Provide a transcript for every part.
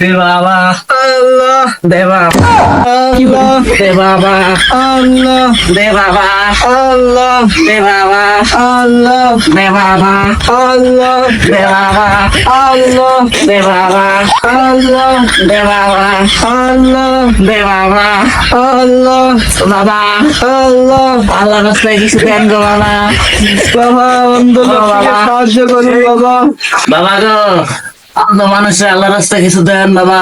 দে বাবা আল্লাহ দে বাবা আল্লাহ দে বাবা আল্লাহ দে বাবা আল্লাহ দে বাবা আল্লাহ দে বাবা আল্লাহ দে বাবা আল্লাহ দে বাবা আল্লাহ দে বাবা আল্লাহ দে বাবা আল্লাহ বাবা আল্লাহ আল্লাহ রাস্তায় কিছু দেন গো বাবা। বাবা লোককে বাবা। সাহায্য করুন বাবা। বাবা গো। অন্ধ মানুষের আল্লাহ রাস্তায় কিছু দেন বাবা।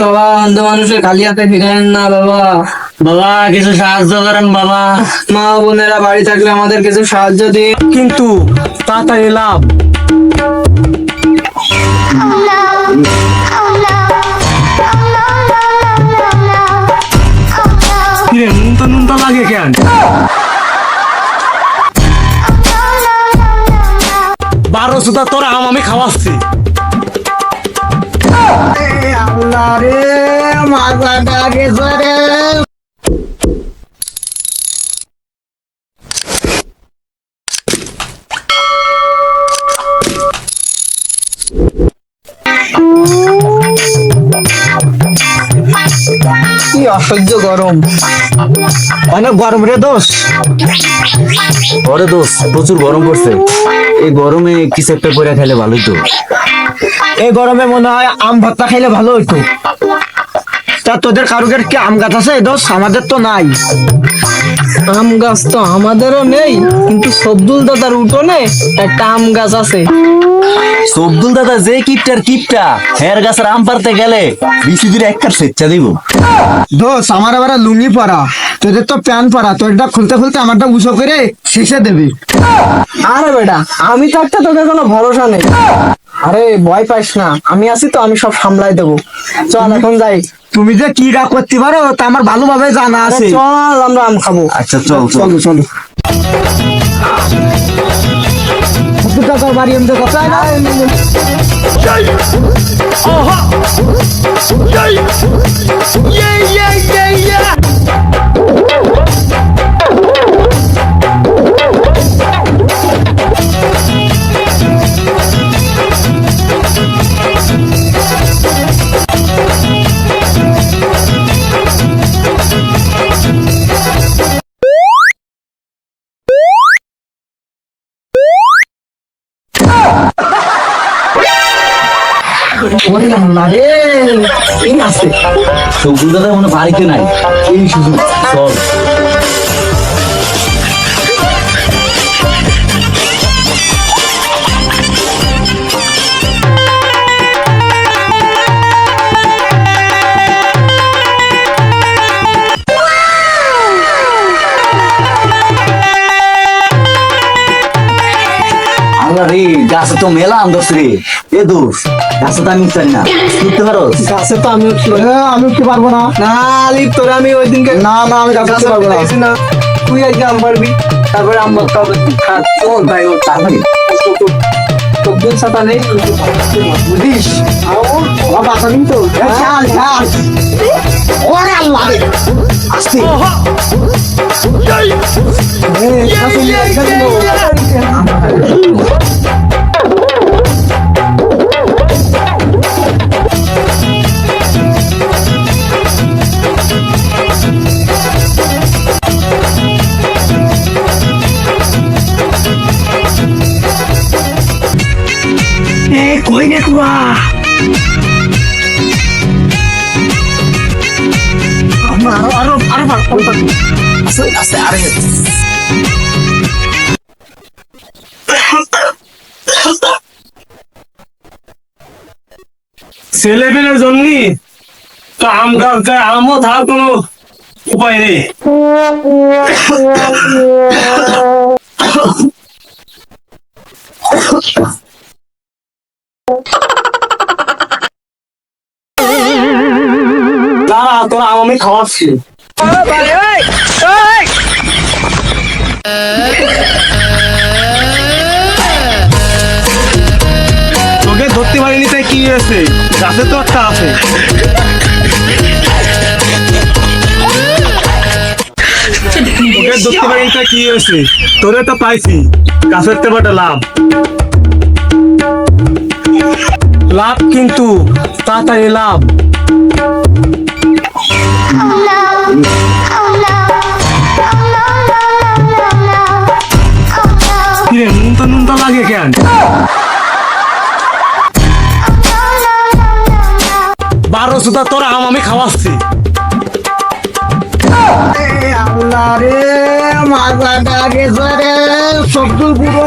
বাবা মানুষের খালি হাতে ফিরেন না বাবা। বাবা, কিছু সাহায্য করেন বাবা। মা বোনেরা বাড়ি থাকলে আমাদের কিছু সাহায্য দিন। কিন্তু তাড়াতাড়ি লাভ। বারো সুতা তোর আম আমি খাওয়াচ্ছি। মাথাটা গেছে রে কি অসহ্য গরম। অনেক গরম রে দোষ ওরে দোষ প্রচুর গরম পড়ছে। এই গরমে কিছু একটা করে খেলে ভালোই তো। এই গরমে মনে হয় আম ভর্তা খাইলে ভালো হইতো। তা তোদের কারুকের কি আম গাছ আছে? দোষ আমাদের তো নাই। আম গাছ তো আমাদেরও নেই কিন্তু সবদুল দাদার উঠোনে একটা আম গাছ আছে। সবদুল দাদা যে কিপটার কিপটা হের গাছের আম পারতে গেলে বিসি দিলে এক কার স্বেচ্ছা দিব। দোষ আমার আবার লুঙ্গি পরা। তোদের তো প্যান পরা তোরটা খুলতে খুলতে আমারটা উঁচু করে শেষে দেবে। আরে বেটা আমি তো একটা তোদের কোনো ভরসা নেই। আরে ভয় পাইস না আমি আছি তো আমি সব সামলাই দেবো। চল এখন যাই। তুমি যে কি রাগ করতে পারো তা আমার ভালোভাবে জানা আছে। চল আমরা আম খাব। আচ্ছা চল চল। চলো বাড়ি এমনি কথা না? ওরে আল্লাহ রে এই আছে। সবদুল দাদা মনে বাড়িতে নাই। এই শুধু চল। গাছে তো মেলা আম রে। এ দোষ গাছে তো আমি চাই না। বুঝতে পারো? গাছে তো আমি উঠল আমি উঠতে পারব না। না আলিপ তোরে আমি ওই দিনকে না না আমি গাছে উঠতে পারব না। তুই আজকে আম পারবি তারপরে আম বাক্কা হবে তোদের সাথে নেই বুঝিস বাবা আসামি তো চাল চাল ওরে আল্লাহ রে আসতে হ্যাঁ কই রে কুয়া? জন্য আম গাছ আমও থাক কোনো উপায় নেই। তোকে ধরতে পারিনি, তাই কি হয়েছে? গাছে তো একটা আছে। তোকে ধরতে পারিনি, তাই কি হয়েছে? তোরে তো পাইছি। গাছের একটা লাভ। লাভ কিন্তু তাড়াতাড়ি লাভ। কিরে, নুনতা নুনতা লাগে কেন? বারো সুতা তোর আম আমি খাওয়াচ্ছি। রে মাথাটা গেছে রে, সবদুল পুরো।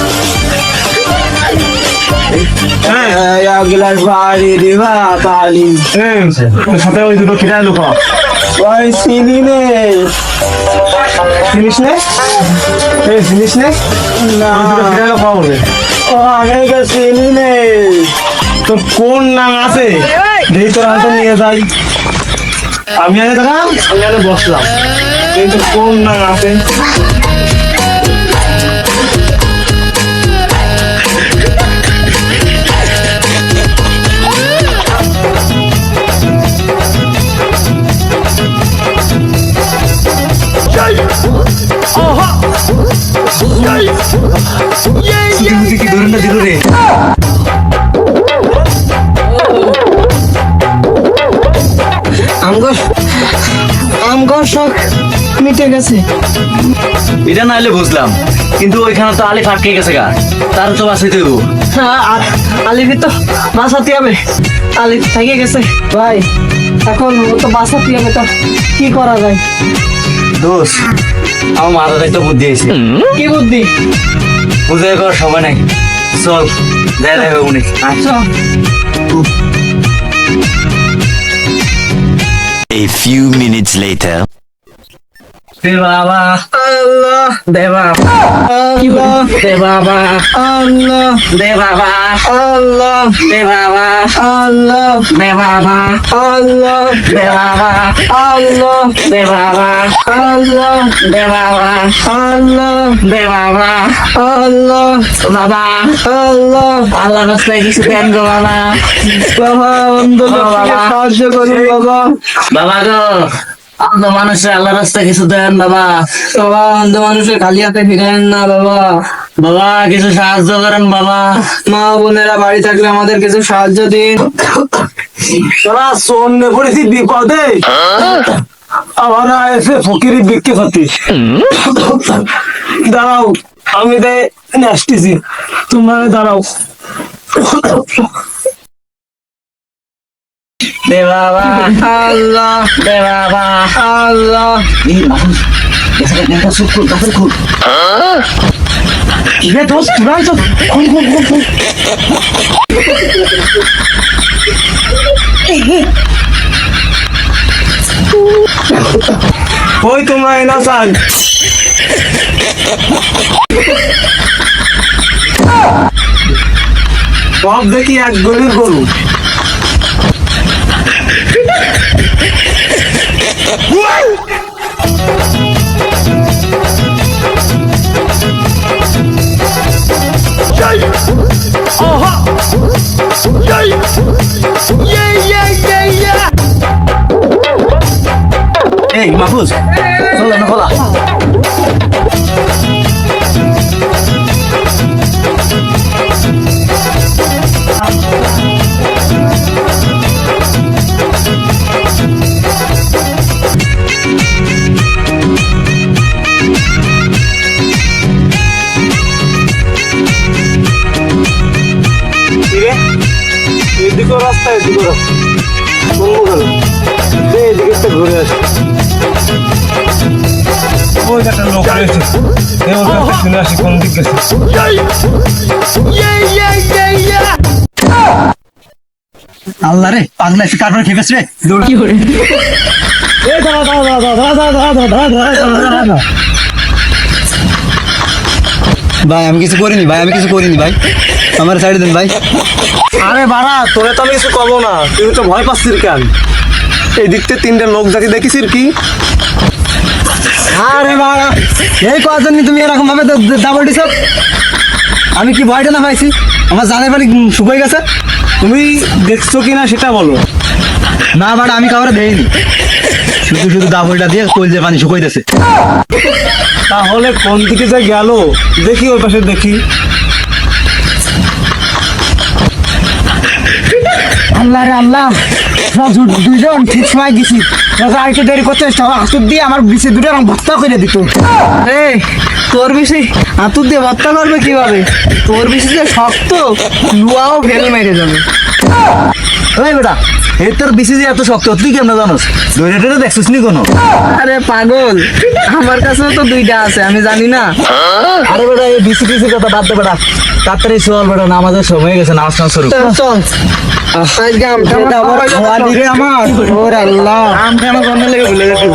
Ya gelas pali di ba pali. Eh, sampai waktu itu kita lupa. Wah, sini nih. Finish nih? Eh, finish nih? Nah, kita lupa udah. Oh, agak ke sini nih. তোর কোন নাম আছে দেখি তোর হাতে নিয়ে যাই আমি আগে দেখা আমি আগে বসলাম কিন্তু কোন নাম আছে এটা না হলে বুঝলাম কিন্তু ওইখানে তো আলি ফাটকে গেছে গা তার তো বাঁচাইতে হ্যাঁ, আর তো বাঁচাতে হবে আলিফ থেকে গেছে ভাই এখন তো বাঁচাতে হবে তো কি করা যায় দোষ আমার মাথাতে একটা বুদ্ধি আছে। কি বুদ্ধি? বুঝে করার সময় নাই চল দেখ দেবে উনি। আচ্ছা A few minutes later. দে বাবা আল্লাহ দে বাবা আল্লাহ দে বাবা আল্লাহ দে বাবা আল্লাহ দে বাবা আল্লাহ দে বাবা আল্লাহ দে বাবা আল্লাহ দে বাবা আল্লাহ দে বাবা আল্লাহ দে বাবা আল্লাহ বাবা আল্লাহ আল্লাহ রাস্তায় কিছু দেন গো বাবা। বাবা অন্ধ বাবা। সাহায্য করুন বাবা। বাবা গো। আল্লাহ রাস্তায় কিছু দেন বাবা। বাবা মানুষের খালি হাতে ফিরেন না বাবা। বাবা, কিছু সাহায্য করেন বাবা। মা বোনেরা বাড়ি থাকলে আমাদের কিছু সাহায্য দিন। তোরা পড়েছি বিপদে। আমার এসে ফকিরি বিক্রি করতিস দাঁড়াও, আমি দে আসতেছি তোমরা দাঁড়াও। দে বাবা। আল্লাহ। দে বাবা। আল্লাহ। রে দোস্ত তোরা তো খুন খুন খুন খুন। ওই তোমরা এনা চান সব দেখি এক গলির গরু। মাহফুজ খোলা না খোলা রাস্তায় দুটো রাস্তা বন্ধ এদিকে ঘুরে আসি ওই একটা লোক রয়েছে এ কাছে শুনে আসি কোন দিক গেছে আল্লাহ রে পাগলা এসে কারবার খেয়ে গেছে রে দৌড় কি করে এ দাঁড়া দাঁড়া দাঁড়া দাঁড়া দাঁড়া দাঁড়া দাঁড়া দাঁড়া দাঁড়া দাঁড়া দাঁড়া ভাই আমি কিছু করিনি ভাই আমি কিছু করিনি ভাই আমার সাইড দেন ভাই আরে বাড়া তোরে তো আমি কিছু কবো না তুই তো ভয় পাচ্ছিস কেন এই দিকতে তিনটে লোক জাতি দেখিসির কি? আরে বাবা, এই কজন তুমি এরকম ভাবে ডাবল ডিসক আমি কি ভয়টা না পাইছি আমার জানের বাড়ি শুকিয়ে গেছে? তুমি দেখছ কিনা সেটা বলো। না বাড়া আমি কাউরে দেইনি। শুধু শুধু ডাবলটা দিয়ে কইল যে পানি শুকাইতেছে তাহলে কোন দিকে যে গেল? দেখি ওই পাশে, দেখি। আল্লাহ রে আল্লাহ। রাজু দুইজন ঠিক সময় গেছি। আর আরেকটু দেরি করতে আঁতুর দিয়ে আমার বিষে দুটো রং ভত্তা করে দিত। রে তোর বেশি হাতুর দিয়ে ভত্তা করবে কীভাবে? তোর বেশি শক্ত, লুয়াও ফেল মেরে যাবে ওই বেটা এই তোর বিসি যে এত শক্ত তুই কেমন জানোস? দৈরে টৈরে দেখছিস নি কোনো? আরে পাগল আমার কাছেও তো দুইটা আছে আমি জানি না। আরে বেটা এই বিসি টিসির কথা বাদ দে বেটা। তাড়াতাড়ি চল বেটা না আমাদের সময় হয়ে গেছে নামাজ নামাজ শুরু। চল আমার। ওর আল্লাহ। আমটা আমার গন্ধ লেগে ভুলে গেছি।